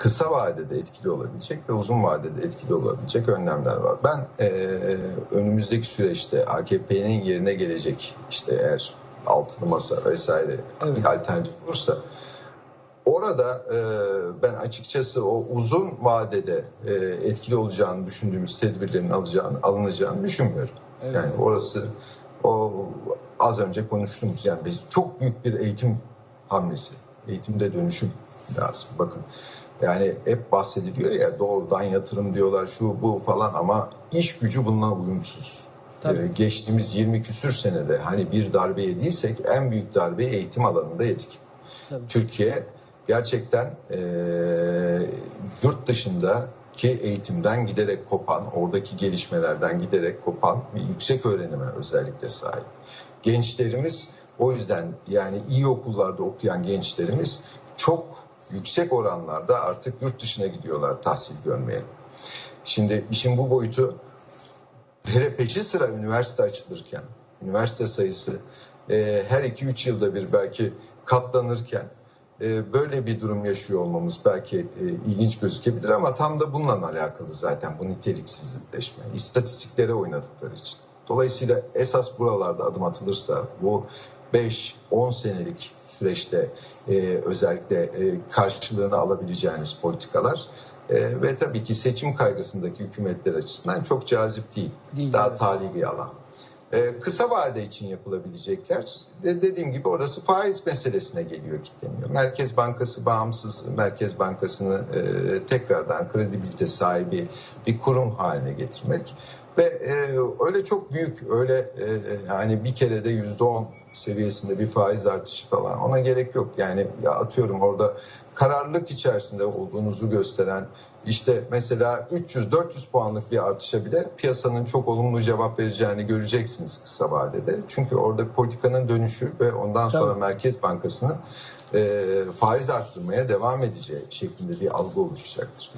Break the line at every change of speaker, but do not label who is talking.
kısa vadede etkili olabilecek ve uzun vadede etkili olabilecek önlemler var. Ben e, önümüzdeki süreçte AKP'nin yerine gelecek işte eğer altılı masa vesaire
Evet.
bir alternatif olursa orada e, ben açıkçası o uzun vadede e, etkili olacağını düşündüğümüz tedbirlerin alacağını, alınacağını düşünmüyorum.
Evet.
Yani orası o az önce konuştuğumuz yani biz çok büyük bir eğitim hamlesi. Eğitimde dönüşüm lazım. Bakın yani hep bahsediliyor ya doğrudan yatırım diyorlar şu bu falan ama iş gücü bundan uyumsuz.
Tabii.
Ee, geçtiğimiz 20 küsür senede hani bir darbe yediysek en büyük darbeyi eğitim alanında yedik.
Tabii.
Türkiye gerçekten eee, yurt dışındaki eğitimden giderek kopan, oradaki gelişmelerden giderek kopan bir yüksek öğrenime özellikle sahip. Gençlerimiz o yüzden yani iyi okullarda okuyan gençlerimiz çok yüksek oranlarda artık yurt dışına gidiyorlar tahsil görmeye. Şimdi işin bu boyutu hele peşi sıra üniversite açılırken, üniversite sayısı e, her 2-3 yılda bir belki katlanırken e, böyle bir durum yaşıyor olmamız belki e, ilginç gözükebilir ama tam da bununla alakalı zaten bu niteliksizleşme. İstatistiklere oynadıkları için. Dolayısıyla esas buralarda adım atılırsa bu 5-10 senelik süreçte e, özellikle e, karşılığını alabileceğiniz politikalar e, ve tabii ki seçim kaygısındaki hükümetler açısından çok cazip değil.
Değil,
Daha
evet.
tali bir alan. Ee, kısa vade için yapılabilecekler de dediğim gibi orası faiz meselesine geliyor kitleniyor. Merkez Bankası bağımsız Merkez Bankası'nı e, tekrardan kredibilite sahibi bir kurum haline getirmek ve e, öyle çok büyük öyle e, yani bir kerede yüzde on seviyesinde bir faiz artışı falan ona gerek yok. Yani ya atıyorum orada kararlılık içerisinde olduğunuzu gösteren işte mesela 300-400 puanlık bir artışa bile piyasanın çok olumlu cevap vereceğini göreceksiniz kısa vadede. Çünkü orada politikanın dönüşü ve ondan sonra
Tabii.
Merkez Bankası'nın e, faiz arttırmaya devam edeceği şeklinde bir algı oluşacaktır.